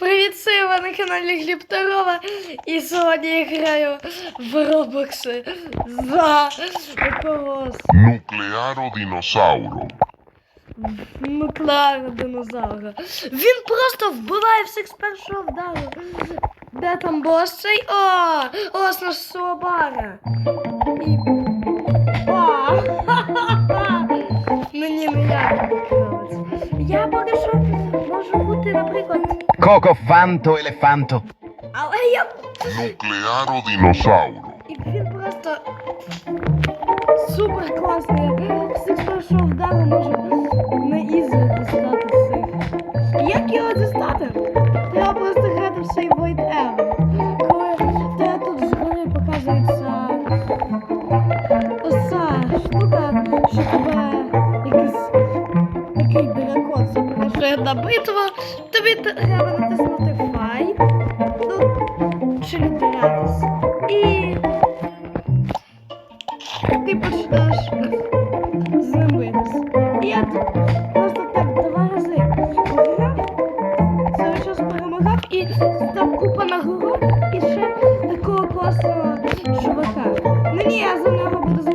Привіт, це ви на каналі Глібторова. І сьогодні я граю в Роблокси за якогось Nuclearo dinosaurio. нуклеарного динозавра. Він просто вбиває всіх з першого вдару. Де там бос цей? О! Ось наш Суабара. І... Мені не як. Я поки що можу бути, наприклад. Coco fanto elefanto. Але я Nuclearo dinosaurio. І він просто супер класний. Всіх першого вдару може на ізі дістати всіх. Як його дістати? Треба просто грати в цей Void Ever. Коли тебе тут згори показується оця штука, що тебе запрошує на битву, тобі треба натиснути Fight. Ну, чи літератись. І ти почнеш з ним. І я просто так два рази грав, цей час перемагав і став купа нагород і ще такого класного чувака. Ну ні, я за